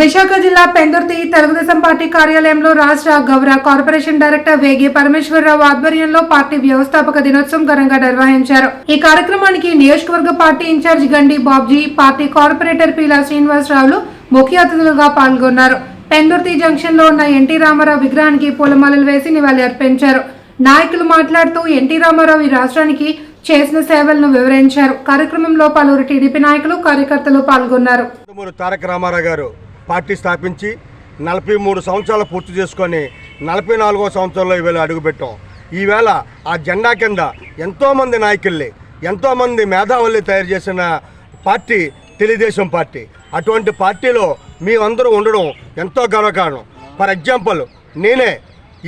విశాఖ జిల్లా పెందుర్తి తెలుగుదేశం పార్టీ కార్యాలయంలో రాష్ట్ర గౌరవ కార్పొరేషన్ డైరెక్టర్ వేగి పరమేశ్వరరావు ఆధ్వర్యంలో పార్టీ వ్యవస్థాపక దినోత్సవం ఘనంగా నిర్వహించారు. ఈ కార్యక్రమానికి నియోజకవర్గ party in charge Gandi Babji party corporator Peela శ్రీనివాసరావులు ముఖ్య అతిథులుగా పాల్గొన్నారు. పెందుర్తి జంక్షన్లో ఉన్న ఎన్టీ రామారావు విగ్రహానికి పూలమాలలు వేసి నివాళి అర్పించారు నాయకులు మాట్లాడుతూ ఎన్టీ రామారావు ఈ రాష్ట్రానికి చేసిన సేవలను వివరించారు. కార్యక్రమంలో పలువురు టీడీపీ నాయకులు కార్యకర్తలు పాల్గొన్నారు. తారక రామారావు గారు పార్టీ స్థాపించి నలభై మూడు సంవత్సరాలు పూర్తి చేసుకొని నలభై నాలుగో సంవత్సరంలో ఈవేళ అడుగుపెట్టాం. ఈవేళ ఆ జెండా కింద ఎంతోమంది నాయకుల్ని ఎంతోమంది మేధావుల్ని తయారు చేసిన పార్టీ తెలుగుదేశం పార్టీ. అటువంటి పార్టీలో మేమందరూ ఉండడం ఎంతో గర్వకారణం. ఫర్ ఎగ్జాంపుల్ నేనే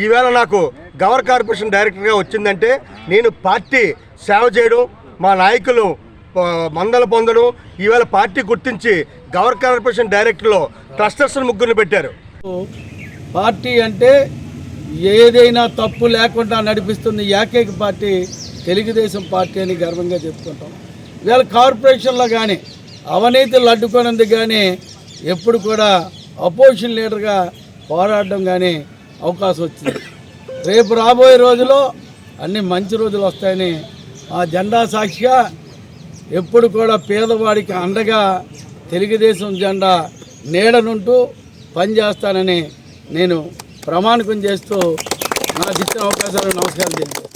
ఈవేళ నాకు గవర్ కార్పొరేషన్ డైరెక్టర్గా వచ్చిందంటే నేను పార్టీ సేవ చేయడం మా నాయకులు మందలు పొందడం. ఈవేళ పార్టీ గుర్తించి గవర్ కార్పొరేషన్ డైరెక్టర్లో ట్రస్టర్స్ ముగ్గురు పెట్టారు. పార్టీ అంటే ఏదైనా తప్పు లేకుండా నడిపిస్తుంది ఏకైక పార్టీ తెలుగుదేశం పార్టీ అని గర్వంగా చెప్పుకుంటాం. ఇవాళ కార్పొరేషన్లో కానీ అవినీతులు అడ్డుకోనందుకు కానీ ఎప్పుడు కూడా అపోజిషన్ లీడర్గా పోరాడడం కానీ అవకాశం వచ్చింది. రేపు రాబోయే రోజులో అన్ని మంచి రోజులు వస్తాయని ఆ జెండా సాక్షిగా ఎప్పుడు కూడా పేదవాడికి అండగా తెలుగుదేశం జెండా నీడనుంటూ పనిచేస్తానని నేను ప్రమాణికం చేస్తూ నాకు ఇచ్చిన అవకాశాలు నమస్కారం చేస్తాను